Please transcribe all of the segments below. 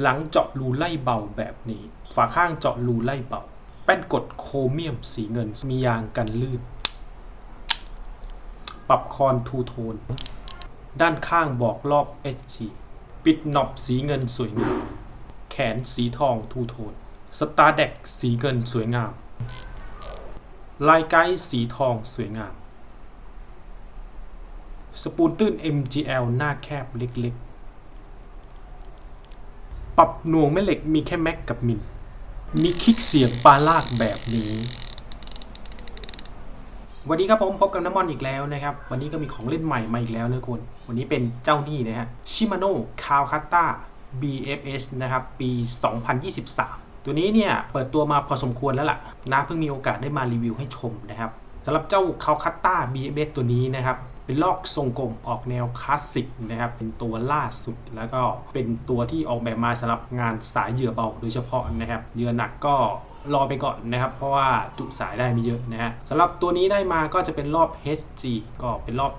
หลังเจาะรูไล่เบาแบบนี้ ฝาข้างเจาะรูไล่เบา แป้นกดโครเมียมสีเงิน มียางกันลื่น ปรับคอนทูโทน ด้านข้างบอกรอบ HG ปิดหนอบสีเงินสวยงาม แขนสีทองทูโทน สตาร์เด็กสีเงินสวยงาม ลายไกด์สีทองสวยงาม สปูลตื้น MGL หน้าแคบเล็กๆ ปรับหน่วงแม่เหล็กมีแค่แม็กกับมิน มีคลิกเสียงปลาลากแบบนี้วันนี้ครับผมพบกับน้ำมอนอีกแล้วนะครับ วันนี้ก็มีของเล่นใหม่มาอีกแล้วนะคุณ วันนี้เป็นเจ้านี่นะฮะชิมาโน่คาวคัตตา BFS นะครับ ปี 2023 ตัวนี้เนี่ย เปิดตัวมาพอสมควรแล้วล่ะนะเพิ่งมีโอกาสได้มารีวิวให้ชมนะครับสำหรับเจ้าคาวคัตตา BFS ตัวนี้นะครับ เป็นลอกทรงกลมออกแนวคลาสสิกนะครับ เป็นตัวล่าสุด แล้วก็เป็นตัวที่ออกแบบมาสำหรับงานสายเหยื่อเบาโดยเฉพาะนะครับ เหยื่อหนักก็ รอไปก่อนนะครับ เพราะว่าจุสายได้ไม่เยอะนะฮะสำหรับตัวนี้ได้มาก็จะเป็นรอบ HG ก็เป็นรอบ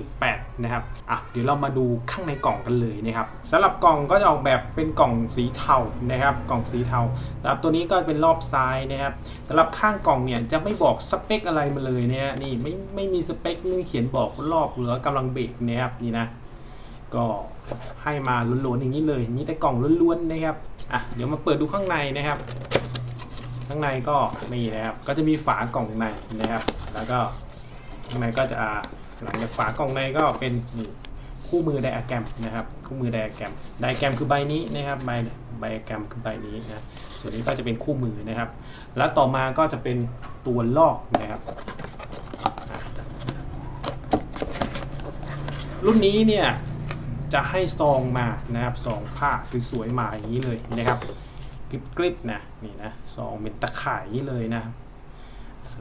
7.8 นะครับอะเดี๋ยวเรามาดูข้างในกล่องกันเลยนะครับสำหรับกล่องก็จะออกแบบเป็นกล่องสีเทานะครับกล่องสีเทาสำหรับตัวนี้ก็เป็นรอบซ้ายนะครับสำหรับข้างกล่องเนี่ยจะไม่บอกสเปคอะไรมาเลยเนี่ยนี่ไม่ไม่มีสเปคไม่เขียนบอกรอบหรือกำลังเบรกนะครับนี่นะก็ให้มาล้วนๆอย่างนี้เลยมีแต่กล่องล้วนๆนะครับอะเดี๋ยวมาเปิดดูข้างในนะครับ ข้างในก็นี่นะครับ ก็จะมีฝากล่องในนะครับ แล้วก็ข้างในก็จะหลังจากฝากล่องในก็เป็นคู่มือไดอะแกรมนะครับ คู่มือไดอะแกรมไดอะแกรมคือใบนี้นะครับใบไดอะแกรมคือใบนี้นะ ส่วนนี้ก็จะเป็นคู่มือนะครับ แล้วต่อมาก็จะเป็นตัวลอกนะครับ รุ่นนี้เนี่ยจะให้ซองมานะครับซองผ้าสวยๆมาอย่างนี้เลยนะครับ ริบกริบนะนี่นะซองเป็นตะข่ายนี้เลยนะ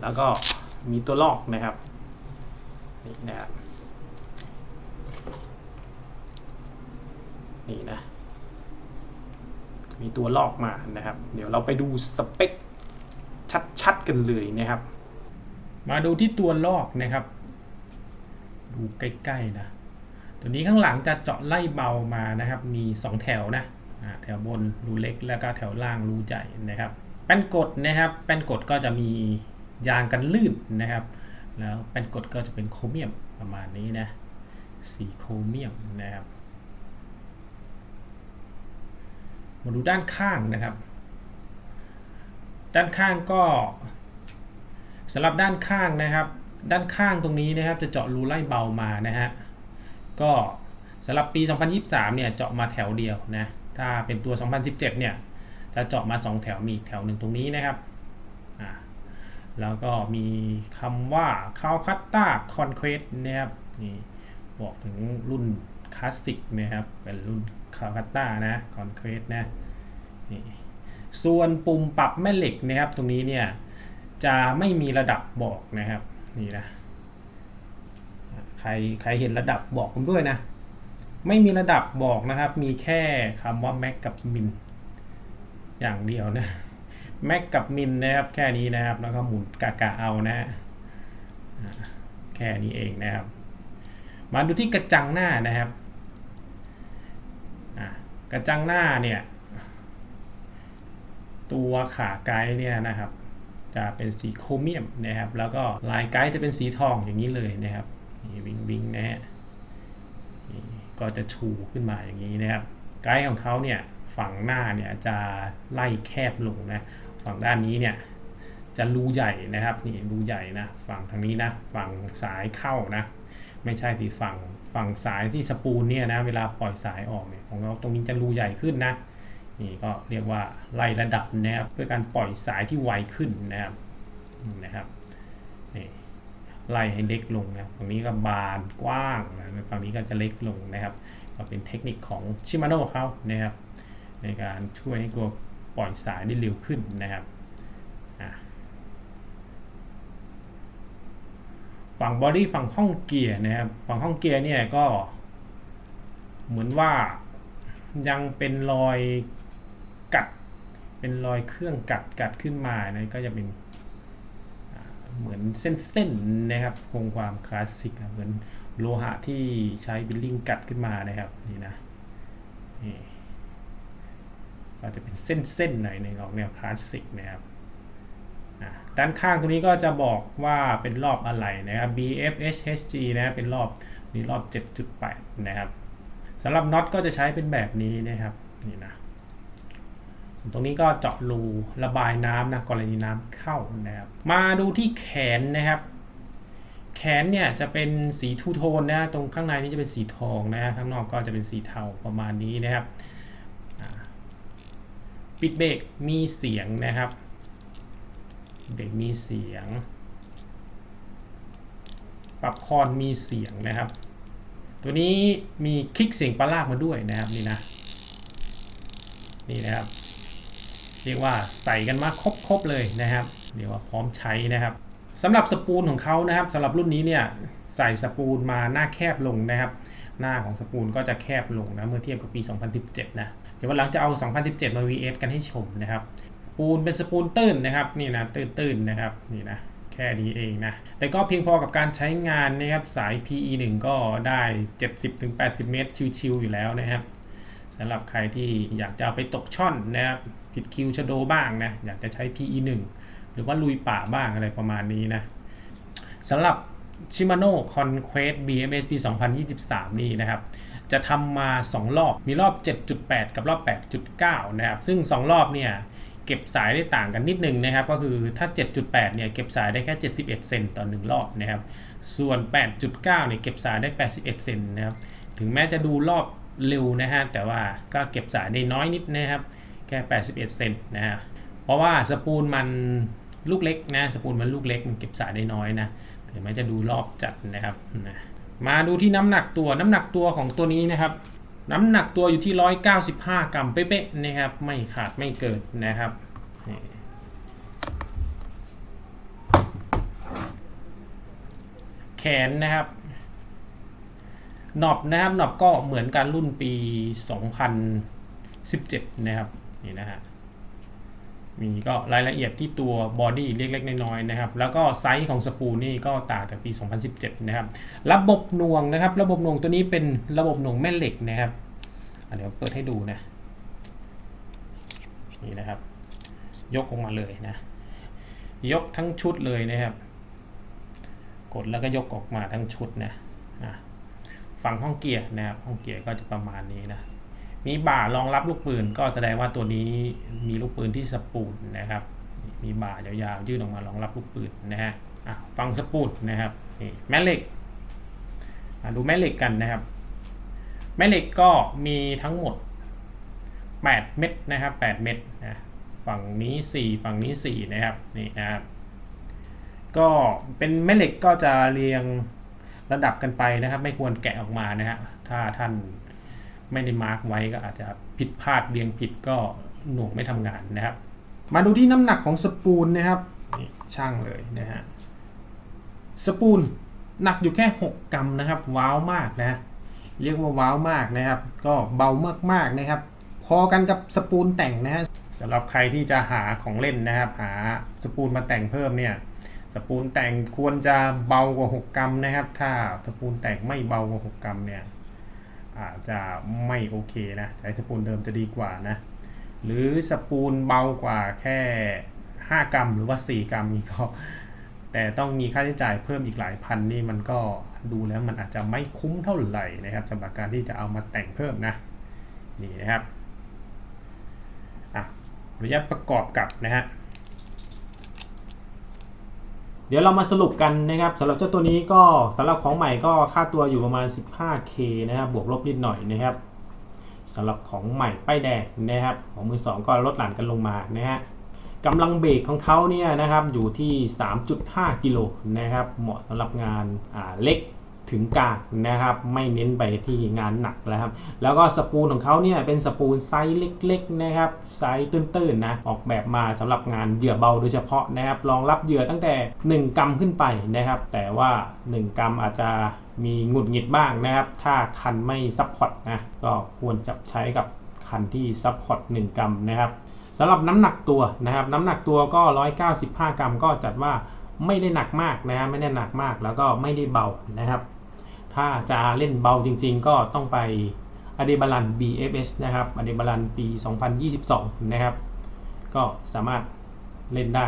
แล้วก็มีตัวลอกนะครับนี่นะครับนี่นะ มีตัวลอกมานะครับ เดี๋ยวเราไปดูสเปคชัดๆกันเลยนะครับ มาดูที่ตัวลอกนะครับ ดูใกล้ๆนะ ตัวนี้ข้างหลังจะเจาะไล่เบามานะครับ มี 2 แถวนะ แถวบนรูเล็กแล้วก็แถวล่างรูใหญ่นะครับแป้นกดนะครับ แป้นกดก็จะมียางกันลื่นนะครับ แล้วแป้นกดก็จะเป็นโครเมียมประมาณนี้นะสีโครเมียมนะครับมาดูด้านข้างนะครับ ด้านข้างก็สำหรับด้านข้างนะครับ ด้านข้างตรงนี้นะครับ จะเจาะรูไล่เบามานะฮะก็สำหรับปี 2023 เนี่ยเจาะมาแถวเดียวนะ ถ้าเป็นตัว 2017 เนี่ยจะเจาะมา 2 แถวมีแถวหนึ่งตรงนี้นะครับแล้วก็มีคำว่า c a l c u t t a Conquest นะครับนี่บอกถึงรุ่นคลาสสิกนะครับเป็นรุ่น c a l c u t t a นะ Conquest นะนี่ส่วนปุ่มปรับแม่เหล็กนะครับ ตรงนี้เนี่ยจะไม่มีระดับบอกนะครับนี่นะใครใครเห็นระดับบอกผมด้วยนะ ไม่มีระดับบอกนะครับ มีแค่คำว่า Mac กับ Min อย่างเดียวนะ Mac กับ Min นะครับ แค่นี้นะครับ แล้วก็หมุนกากะเอานะแค่นี้เองนะครับ มาดูที่กระจังหน้านะครับกระจังหน้าเนี่ย ตัวขาไกด์เนี่ยนะครับ จะเป็นสีโครเมียมนะครับ แล้วก็ลายไกด์จะเป็นสีทองอย่างนี้เลยนะครับนี่วิงวิงนะฮะ ก็จะชูขึ้นมาอย่างนี้นะครับไกด์ของเขาเนี่ยฝั่งหน้าเนี่ยจะไล่แคบลงนะฝั่งด้านนี้เนี่ยจะรูใหญ่นะครับนี่รูใหญ่นะฝั่งทางนี้นะฝั่งสายเข้านะไม่ใช่ที่ฝั่งฝั่งสายที่สปูลเนี่ยนะเวลาปล่อยสายออกเนี่ยของเราตรงนี้จะรูใหญ่ขึ้นนะนี่ก็เรียกว่าไล่ระดับนะครับเพื่อการปล่อยสายที่ไวขึ้นนะครับนะครับ ไล่ให้เล็กลงนะฝั่งนี้ก็บานกว้างนะฝั่งนี้ก็จะเล็กลงนะครับก็เป็นเทคนิคของชิมาโน่เขานะครับในการช่วยให้ตัวปล่อยสายได้เร็วขึ้นนะครับฝั่งบอดี้ฝั่งห้องเกียร์นะครับฝั่งห้องเกียร์เนี่ยก็เหมือนว่ายังเป็นรอยกัด เป็นรอยเครื่องกัดกัดขึ้นมานะก็จะเป็น เหมือนเส้นๆนะครับคงความคลาสสิกเหมือนโลหะที่ใช้บิลลิ่งกัดขึ้นมานะครับนี่นะนี่ก็จะเป็นเส้นๆหน่อยหนึ่งออกแนวคลาสสิกนะครับด้านข้างตรงนี้ก็จะบอกว่าเป็นรอบอะไรนะครับ BFHHG นะเป็นรอบนี่รอบ 7.8 นะครับสำหรับน็อตก็จะใช้เป็นแบบนี้นะครับนี่นะ ตรงนี้ก็เจาะรูระบายน้ำนะกรณีน้ำเข้านะครับ มาดูที่แขนนะครับ แขนเนี่ยจะเป็นสีทูโทนนะตรงข้างในนี่จะเป็นสีทองนะข้างนอกก็จะเป็นสีเทาประมาณนี้นะครับปิดเบรกมีเสียงนะครับ เบรกมีเสียง ปรับคอนมีเสียงนะครับ ตัวนี้มีคลิกเสียงปลาลากมาด้วยนะครับนี่นะ นี่นะครับ เรียกว่าใส่กันมาครบๆเลยนะครับเรียกว่าพร้อมใช้นะครับสำหรับสปูลของเขานะครับสำหรับรุ่นนี้เนี่ยใส่สปูลมาหน้าแคบลงนะครับ หน้าของสปูลก็จะแคบลงนะเมื่อเทียบกับปี 2017 นะเดี๋ยววันหลังจะเอา 2017 มา VS กันให้ชมนะครับปูลเป็นสปูลตื้นนะครับนี่นะตื้นๆนะครับนี่นะแค่นี้เองนะ แต่ก็เพียงพอกับการใช้งานนะครับ สาย PE 1 ก็ได้ 70-80 เมตร ชิวๆอยู่แล้วนะครับ สำหรับใครที่อยากจะเอาไปตกช่อนนะครับผิดคิวชะโดบ้างนะ อยากจะใช้ PE 1หรือว่าลุยป่าบ้างอะไรประมาณนี้นะสำหรับ Shimano Conquest BMS ปี 2023 นี่นะครับ จะทำมา 2 รอบ มีรอบ 7.8 กับรอบ 8.9 นะครับ ซึ่ง 2 รอบเนี่ยเก็บสายได้ต่างกันนิดนึงนะครับ ก็คือถ้า 7.8 เนี่ยเก็บสายได้แค่ 71 เซนต่อ 1 รอบนะครับ ส่วน 8.9 เนี่ยเก็บสายได้ 81 เซนนะครับ ถึงแม้จะดูรอบ เร็วนะฮะแต่ว่าก็เก็บสายได้น้อยนิดนะครับ แค่ 81 เซนนะฮะเพราะว่าสปูลมันลูกเล็กนะสปูลมันลูกเล็กมันเก็บสายได้น้อยนะถึงแม้จะดูรอบจัดนะครับนะมาดูที่น้ำหนักตัวน้ำหนักตัวของตัวนี้นะครับ น้ำหนักตัวอยู่ที่ 195 กรัมเป๊ะๆนะครับ ไม่ขาดไม่เกินนะครับแขนนะครับ หนอบนะครับหนอบก็เหมือนกันรุ่นปี 2017 นะครับนี่นะฮะมีก็รายละเอียดที่ตัวบอดี้เล็กๆน้อยๆนะครับ แล้วก็ไซส์ของสปูนี่ก็ต่างจากปี 2017 นะครับ ระบบหน่วงนะครับ ระบบหน่วงตัวนี้เป็นระบบหน่วงแม่เหล็กนะครับเดี๋ยวเปิดให้ดูนะนี่นะครับ ยกออกมาเลยนะ ยกทั้งชุดเลยนะครับ กดแล้วก็ยกออกมาทั้งชุดนะอะ ฝั่งห้องเกียร์นะครับห้องเกียร์ก็จะประมาณนี้นะมีบ่ารองรับลูกปืนก็แสดงว่าตัวนี้มีลูกปืนที่สปูลนะครับ มีบ่ายาวๆยื่นออกมารองรับลูกปืนนะฮะอะฟังสปูลนะครับนี่แม่เหล็กดูแม่เหล็กกันนะครับ แม่เหล็กก็มีทั้งหมด 8 เม็ดนะครับ8เม็ดนะฝั่งนี้ 4 ฝั่งนี้ 4 นะครับนี่นะครับก็เป็นแม่เหล็กก็จะเรียง ระดับกันไปนะครับ ไม่ควรแกะออกมานะฮะถ้าท่านไม่ได้มาร์กไว้ก็อาจจะผิดพลาดเรียงผิดก็หน่วงไม่ทำงานนะครับ มาดูที่น้ำหนักของสปูลนะครับนี่ช่างเลยนะฮะสปูลหนักอยู่แค่ 6 กรัมนะครับ ว้าวมากนะ เรียกว่าว้าวมากนะครับ ก็เบามากๆนะครับ พอกันกับสปูลแต่งนะฮะสำหรับใครที่จะหาของเล่นนะครับ หาสปูลมาแต่งเพิ่มเนี่ย สปูลแต่งควรจะเบากว่า 6 กรัมนะครับ ถ้าสปูลแต่งไม่เบากว่า 6 กรัมเนี่ยอาจจะไม่โอเคนะใช้สปูลเดิมจะดีกว่านะหรือสปูลเบากว่าแค่ 5 กรัม หรือว่า 4 กรัมนี่ก็แต่ต้องมีค่าใช้จ่ายเพิ่มอีกหลายพันนี่มันก็ดูแล้วมันอาจจะไม่คุ้มเท่าไหร่นะครับสำหรับการที่จะเอามาแต่งเพิ่มนะนี่นะครับอะอนุญาตประกอบกับนะฮะ ดี๋ยวเรามาสรุปกันนะครับสำหรับเจ้าตัวนี้ก็สำหรับของใหม่ก็ค่าตัวอยู่ประมาณ 15k นะครับบวกลบนิดหน่อยนะครับสำหรับของใหม่ป้ายแดงนะครับ ของมือสองก็ลดหลั่นกันลงมานะฮะกำลังเบรกของเขาเนี่ยนะครับอยู่ที่ 3.5 กิโลนะครับ เหมาะสำหรับงานเล็ก ถึงกลางนะครับไม่เน้นไปที่งานหนักแล้วครับแล้วก็สปูลของเขาเนี่ยเป็นสปูลไซส์เล็กๆนะครับไซส์ตื้นๆนะออกแบบมาสำหรับงานเหยื่อเบาโดยเฉพาะนะครับรองรับเหยื่อตั้งแต่ 1 กรัมขึ้นไปนะครับ แต่ว่า 1 กรัมอาจจะมีหงุดหงิดบ้างนะครับ ถ้าคันไม่ซัพพอร์ตนะก็ควรจับใช้กับคันที่ซัพพอร์ต1กรัมนะครับสำหรับน้ำหนักตัวนะครับ น้ำหนักตัวก็ 195 กรัมก็จัดว่าไม่ได้หนักมากนะครับไม่ได้หนักมากแล้วก็ไม่ได้เบานะครับ ถ้าจะเล่นเบาจริงๆ ก็ต้องไปอเดบาลัน BFS นะครับอเดบาลันปี 2022 นะครับ ก็สามารถเล่นได้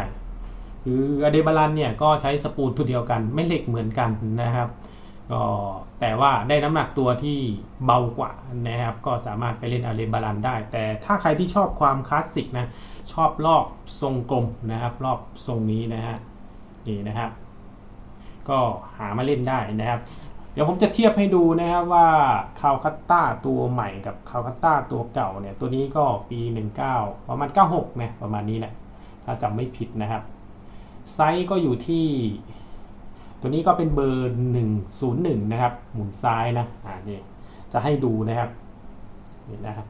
คืออเดบาลันเนี่ยก็ใช้สปูลตัวเดียวกัน ไม่เหล็กเหมือนกันนะครับ ก็แต่ว่าได้น้ำหนักตัวที่เบากว่านะครับ ก็สามารถไปเล่นอเลบาลันได้ แต่ถ้าใครที่ชอบความคลาสสิกนะชอบรอบทรงกลมนะครับ รอบทรงนี้นะฮะนี่นะครับ ก็หามาเล่นได้นะครับ เดี๋ยวผมจะเทียบให้ดูนะครับว่าคาวคัตตาตัวใหม่กับคาวคัตตาตัวเก่าเนี่ยตัวนี้ก็ปี 19 ประมาณ 96นะประมาณนี้แหละถ้าจำไม่ผิดนะครับ ไซส์ก็อยู่ที่ ตัวนี้ก็เป็นเบอร์ 101 นะครับ หมุนซ้ายนะอ่านี่จะให้ดูนะครับนี่นะครับ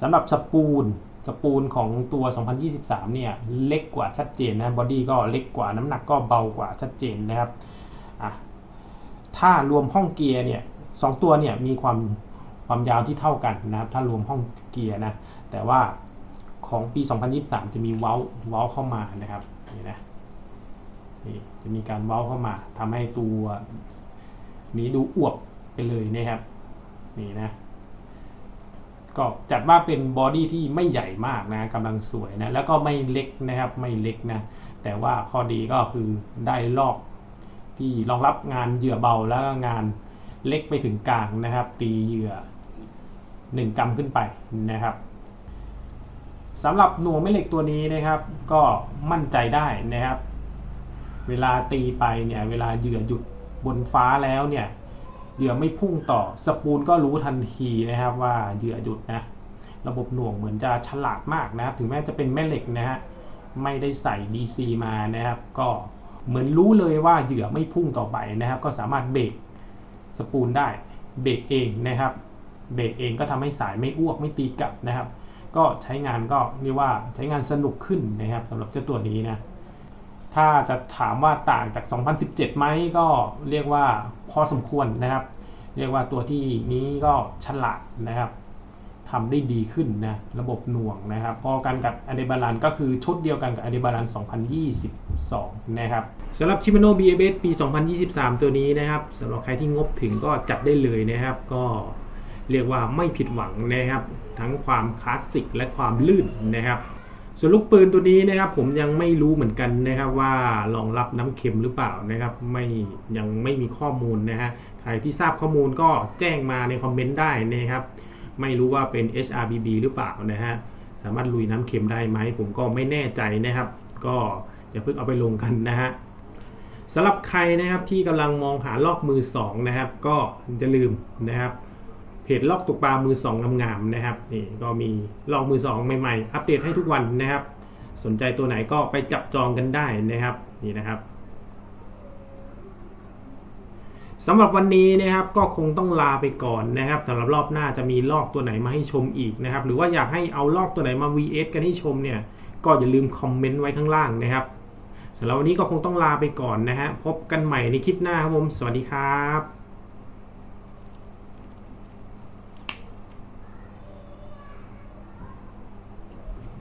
สำหรับสปูลสปูลของตัว 2023 เนี่ยเล็กกว่าชัดเจนนะบอดี้ก็เล็กกว่าน้ำหนักก็เบากว่าชัดเจนนะครับ ถ้ารวมห้องเกียร์เนี่ยสองตัวเนี่ยมีความความยาวที่เท่ากันนะครับ ถ้ารวมห้องเกียร์นะ แต่ว่าของปี 2023 จะมีเว้าเว้าเข้ามานะครับนี่นะนี่จะมีการเว้าเข้ามาทำให้ตัวนี้ดูอวบไปเลยนะครับนี่นะก็จัดว่าเป็นบอดี้ที่ไม่ใหญ่มากนะกำลังสวยนะ แล้วก็ไม่เล็กนะครับไม่เล็กนะ แต่ว่าข้อดีก็คือได้ลอก ที่รองรับงานเหยื่อเบาแล้วงานเล็กไปถึงกลางนะครับ ตีเหยื่อ 1 กรัมขึ้นไปนะครับสำหรับหน่วงแม่เหล็กตัวนี้นะครับ ก็มั่นใจได้นะครับ เวลาตีไปเนี่ยเวลาเหยื่อหยุดบนฟ้าแล้วเนี่ยเหยื่อไม่พุ่งต่อสปูลก็รู้ทันทีนะครับว่าเหยื่อหยุดนะระบบหน่วงเหมือนจะฉลาดมากนะครับ ถึงแม้จะเป็นแม่เหล็กนะฮะไม่ได้ใส่ DC มานะครับ ก็ เหมือนรู้เลยว่าเหยื่อไม่พุ่งต่อไปนะครับ ก็สามารถเบรกสปูลได้เบรกเองนะครับเบรกเองก็ทำให้สายไม่อ้วกไม่ตีกลับนะครับ ก็ใช้งานก็เรียกว่าใช้งานสนุกขึ้นนะครับสำหรับเจ้าตัวนี้นะถ้าจะถามว่าต่างจาก 2017 ไหมก็เรียกว่าพอสมควรนะครับ เรียกว่าตัวที่นี้ก็ฉลาดนะครับ ทำได้ดีขึ้นนะระบบหน่วงนะครับ พอกันกับอเดบาลันก็คือชุดเดียวกันกับอเดบาลัน 2022 นะครับสำหรับ Shimano BABS ปี 2023 ตัวนี้นะครับสำหรับใครที่งบถึงก็จัดได้เลยนะครับ ก็เรียกว่าไม่ผิดหวังนะครับ ทั้งความคลาสสิกและความลื่นนะครับส่วนลูกปืนตัวนี้นะครับผมยังไม่รู้เหมือนกันนะครับว่ารองรับน้ำเค็มหรือเปล่านะครับ ไม่ยังไม่มีข้อมูลนะฮะใครที่ทราบข้อมูลก็แจ้งมาในคอมเมนต์ได้นะครับ ไม่รู้ว่าเป็น HRBB หรือเปล่านะฮะสามารถลุยน้ำเค็มได้ไหม ผมก็ไม่แน่ใจนะครับ ก็อย่าเพิ่งเอาไปลงกันนะฮะสำหรับใครนะครับที่กำลังมองหาลอกมือสองนะครับก็จะลืมนะครับเพจลอกตกปลามือสองงามๆนะครับนี่ก็มีลอกมือสองใหม่ๆ อัปเดตให้ทุกวันนะครับ สนใจตัวไหนก็ไปจับจองกันได้นะครับนี่นะครับ สำหรับวันนี้นะครับก็คงต้องลาไปก่อนนะครับสำหรับรอบหน้าจะมีลอกตัวไหนมาให้ชมอีกนะครับ หรือว่าอยากให้เอาลอกตัวไหนมา VS กันให้ชมเนี่ย ก็อย่าลืมคอมเมนต์ไว้ข้างล่างนะครับสำหรับวันนี้ก็คงต้องลาไปก่อนนะฮะพบกันใหม่ในคลิปหน้าครับผม สวัสดีครับ